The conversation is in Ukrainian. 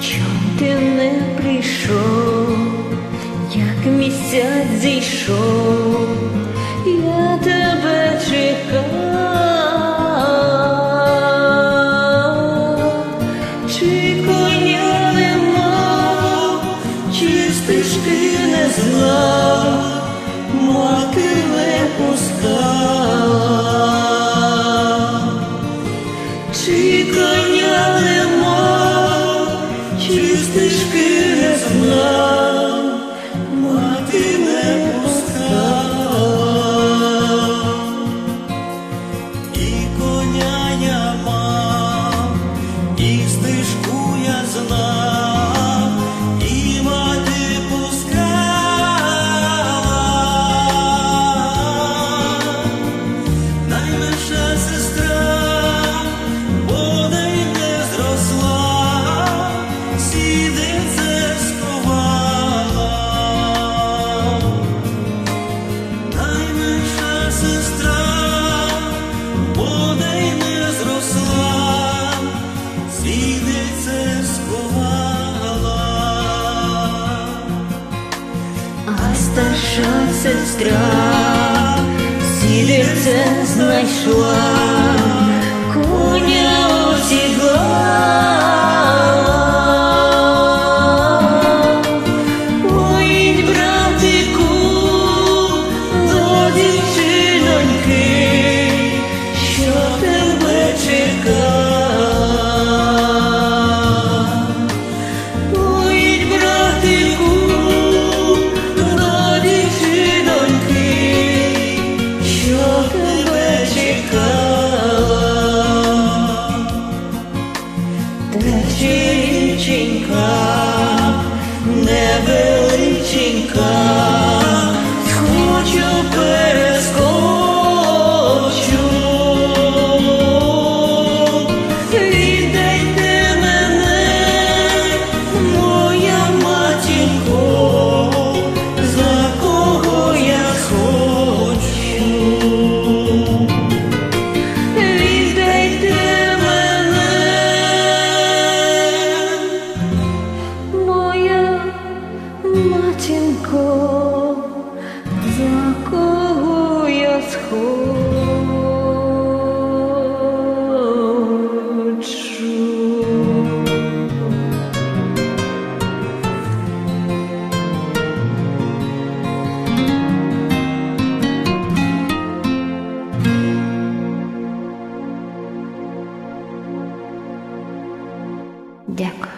Чом ти не прийшов, як місяць зійшов, я тебе чекав, чи нема, чи стежки не знав, мати не пуста. Чи стежки не знав, мати не пускала. І коня я і стежку я знав, і мати пускала. Найменша сестра, сестра, бодай не зросла, сідице сховала. А старша сестра сідерце знайшла, коня together. Матінко, за кого я схочу. Дякую.